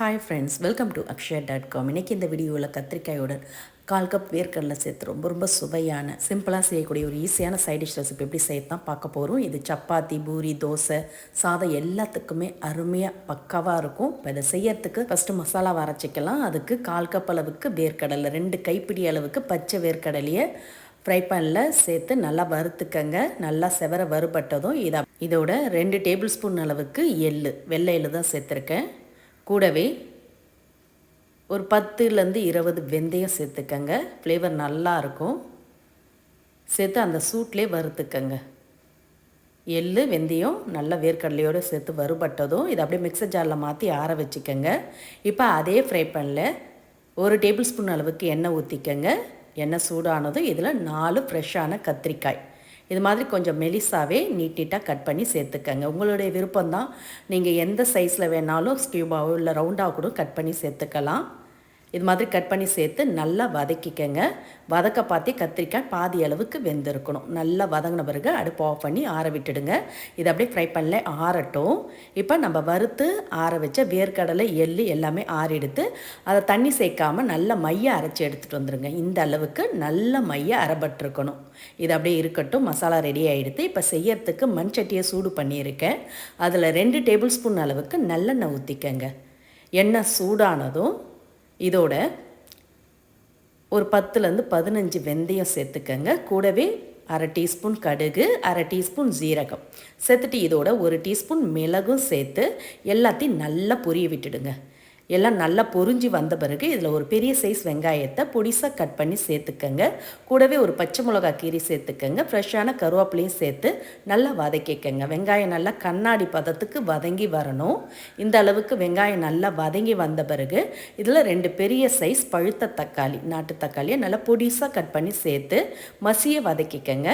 Hi friends welcome to Akshaya dot com இன்றைக்கி இந்த வீடியோவில் கத்திரிக்காயோட கால் கப் வேர்க்கடலை சேர்த்து ரொம்ப ரொம்ப சுவையான சிம்பிளாக செய்யக்கூடிய ஒரு ஈஸியான சைட் டிஷ் ரெசிபி எப்படி செய்ய தான் பார்க்க போகிறோம் இது சப்பாத்தி பூரி தோசை சாதம் எல்லாத்துக்குமே அருமையாக பக்காவாக இருக்கும். இப்போ இதை செய்யறதுக்கு ஃபஸ்ட்டு மசாலா வரைச்சிக்கலாம் அதுக்கு கால் கப் அளவுக்கு வேர்க்கடலை ரெண்டு கைப்பிடி அளவுக்கு பச்சை வேர்க்கடலையை ஃப்ரை பேனில் சேர்த்து நல்லா வறுத்துக்கங்க. நல்லா செவர வறுபட்டதும் இதை இதோட ரெண்டு டேபிள் ஸ்பூன் அளவுக்கு எள்ளு வெள்ளை எள்ளு தான் சேர்த்துருக்கேன். கூடவே ஒரு பத்துலேருந்து இருபது வெந்தயம் சேர்த்துக்கங்க. ஃப்ளேவர் நல்லா இருக்கும் சேர்த்து அந்த சூட்லேயே வறுத்துக்கங்க. எள் வெந்தயம் நல்லா வேர்க்கடலையோடு சேர்த்து வறுபட்டதும் இதை அப்படியே மிக்சர் ஜாரில் மாற்றி ஆற வச்சுக்கோங்க. இப்போ அதே ஃப்ரை பேனில் ஒரு டேபிள் ஸ்பூன் அளவுக்கு எண்ணெய் ஊற்றிக்கங்க எண்ணெய் சூடானதும் இதில் நாலு ஃப்ரெஷ்ஷான கத்திரிக்காய். இது மாதிரி கொஞ்சம் மெலிசாவே நீட் நீட்டாக கட் பண்ணி சேர்த்துக்கங்க. உங்களுடைய விருப்பம் தான் நீங்கள் எந்த சைஸில் வேணாலும் ஸ்கியூபாவோ இல்லை ரவுண்டாக கூட கட் பண்ணி சேர்த்துக்கலாம். இது மாதிரி கட் பண்ணி சேர்த்து நல்லா வதக்கிக்கங்க. வதக்க பார்த்து கத்திரிக்காய் பாதி அளவுக்கு வெந்திருக்கணும். நல்லா வதங்கின பிறகு அடுப்பு ஆஃப் பண்ணி ஆற விட்டுடுங்க. இதை அப்படியே ஃப்ரை பண்ணல ஆறட்டும். இப்போ நம்ம வறுத்து ஆற வச்ச வேர்க்கடலை எள்ளு எல்லாமே ஆறெடுத்து அதை தண்ணி சேர்க்காமல் நல்ல மைய அரைச்சி எடுத்துகிட்டு வந்துடுங்க இந்த அளவுக்கு நல்ல மைய அரைபட்டிருக்கணும் இது அப்படியே இருக்கட்டும். மசாலா ரெடி ஆகிடுது இப்போ செய்யறதுக்கு மண் சட்டியை சூடு பண்ணியிருக்கேன். அதில் ரெண்டு டேபிள் ஸ்பூன் அளவுக்கு நல்லெண்ணெய் ஊற்றிக்கங்க எண்ணெய் சூடானதும் இதோட ஒரு பத்துலேருந்து பதினஞ்சு வெந்தயம் சேர்த்துக்கங்க. கூடவே அரை டீஸ்பூன் கடுகு அரை டீஸ்பூன் ஜீரகம் சேர்த்துட்டு இதோட ஒரு டீஸ்பூன் மிளகும் சேர்த்து எல்லாத்தையும் நல்லா பொரிய விட்டுடுங்க. எல்லாம் நல்லா பொறிஞ்சி வந்த பிறகு இதில் ஒரு பெரிய சைஸ் வெங்காயத்தை பொடிசாக கட் பண்ணி சேர்த்துக்கங்க. கூடவே ஒரு பச்சை மிளகா கீரி சேர்த்துக்கங்க. ஃப்ரெஷ்ஷான கருவேப்பிலையும் சேர்த்து நல்லா வதக்கிக்கங்க. வெங்காயம் நல்லா கண்ணாடி பதத்துக்கு வதங்கி வரணும். இந்த அளவுக்கு வெங்காயம் நல்லா வதங்கி வந்த பிறகு இதில் ரெண்டு பெரிய சைஸ் பழுத்த தக்காளி நாட்டு தக்காளியை நல்லா பொடிசாக கட் பண்ணி சேர்த்து மசிய வதக்கிக்கங்க.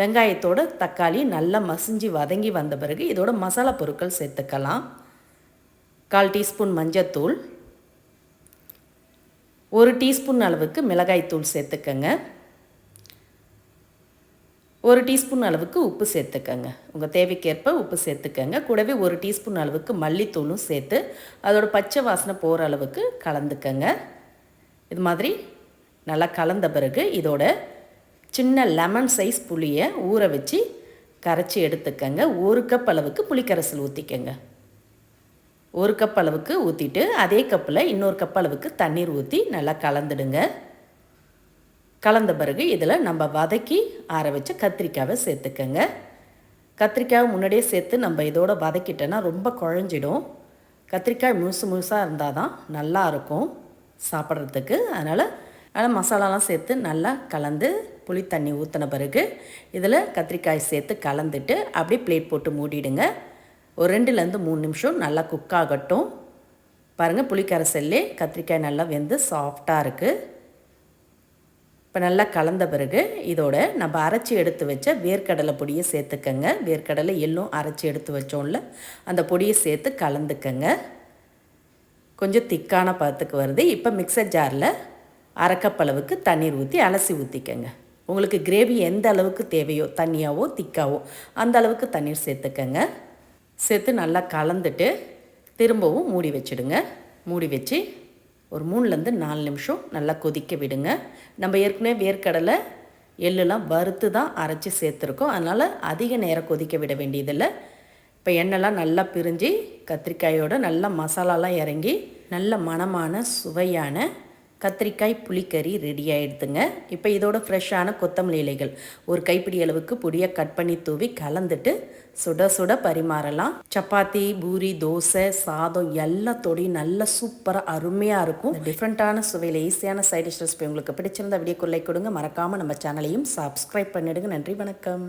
வெங்காயத்தோட தக்காளி நல்லா மசிஞ்சு வதங்கி வந்த பிறகு இதோட மசாலா பொருட்கள் சேர்த்துக்கலாம். கால் டீஸ்பூன் மஞ்சத்தூள் ஒரு டீஸ்பூன் அளவுக்கு மிளகாய்த்தூள் சேர்த்துக்கங்க. ஒரு டீஸ்பூன் அளவுக்கு உப்பு சேர்த்துக்கங்க. உங்கள் தேவைக்கேற்ப உப்பு சேர்த்துக்கங்க. கூடவே ஒரு டீஸ்பூன் அளவுக்கு மல்லித்தூளும் சேர்த்து அதோட பச்சை வாசனை போகிற அளவுக்கு கலந்துக்கங்க. இது மாதிரி நல்லா கலந்த பிறகு இதோட சின்ன லெமன் சைஸ் புளியை ஊற வச்சு கரைச்சி எடுத்துக்கங்க. ஒரு கப் அளவுக்கு புளிக்கரைசல் ஊற்றிக்கங்க ஒரு கப் அளவுக்கு ஊற்றிட்டு அதே கப்பில் இன்னொரு கப் அளவுக்கு தண்ணீர் ஊற்றி நல்லா கலந்துடுங்க. கலந்த பிறகு இதில் நம்ம வதக்கி ஆற வச்ச கத்திரிக்காவை சேர்த்துக்கங்க. கத்திரிக்காவை முன்னாடியே சேர்த்து நம்ம இதோட வதக்கிட்டோன்னா ரொம்ப குழஞ்சிடும். கத்திரிக்காய் முழுசு முழுசாக இருந்தால் தான் நல்லா இருக்கும் சாப்பிட்றதுக்கு. அதனால் அதனால் மசாலாலாம் சேர்த்து நல்லா கலந்து புளி தண்ணி ஊற்றின பிறகு இதில் கத்திரிக்காய் சேர்த்து கலந்துட்டு அப்படியே பிளேட் போட்டு மூடிடுங்க. ஒரு ரெண்டுலேருந்து மூணு நிமிஷம் நல்லா குக் ஆகட்டும் பாருங்கள் புளிக்கரைசல்லே கத்திரிக்காய் நல்லா வெந்து சாஃப்டாக இருக்குது இப்போ நல்லா கலந்த பிறகு இதோட நம்ம அரைச்சி எடுத்து வச்ச வேர்க்கடலை பொடியை சேர்த்துக்கங்க. வேர்க்கடலை எள்ளும் அரைச்சி எடுத்து வச்சோம்ல அந்த பொடியை சேர்த்து கலந்துக்கங்க. கொஞ்சம் திக்கான பதத்துக்கு வருது. இப்போ மிக்சர் ஜாரில் அரைக்கப்பளவுக்கு தண்ணீர் ஊற்றி அலசி ஊற்றிக்கங்க உங்களுக்கு கிரேவி எந்த அளவுக்கு தேவையோ தண்ணியாவோ திக்காவோ அந்த அளவுக்கு தண்ணீர் சேர்த்துக்கங்க. சேர்த்து நல்லா கலந்துட்டு திரும்பவும் மூடி வச்சுடுங்க. மூடி வச்சு ஒரு மூணுலேருந்து நாலு நிமிஷம் நல்லா கொதிக்க விடுங்க. நம்ம ஏற்கனவே வேர்க்கடலை எள்ளுலாம் வறுத்து தான் அரைச்சி சேர்த்துருக்கோம். அதனால் அதிக நேரம் கொதிக்க விட வேண்டியதில்லை. இப்போ எண்ணெய்லாம் நல்லா பிரிஞ்சு கத்திரிக்காயோட நல்லா மசாலாலாம் இறங்கி நல்ல மணமான சுவையான கத்திரிக்காய் புளிக்கறி ரெடி ஆகிடுதுங்க இப்போ இதோட ஃப்ரெஷ்ஷான கொத்தமல்லி இலைகள். ஒரு கைப்பிடி அளவுக்கு பொடியை கட் பண்ணி தூவி கலந்துட்டு சுட சுட பரிமாறலாம். சப்பாத்தி பூரி தோசை சாதம் எல்லாத்தோடையும் நல்ல சூப்பராக அருமையாக இருக்கும். டிஃப்ரெண்ட்டான சுவையில் ஈஸியான சைட் டிஷ் ரெசிபி உங்களுக்கு பிடிச்சிருந்த வீடியோ கொள்ளை கொடுங்க. மறக்காமல் நம்ம சேனலையும் சப்ஸ்கிரைப் பண்ணிடுங்க. நன்றி வணக்கம்.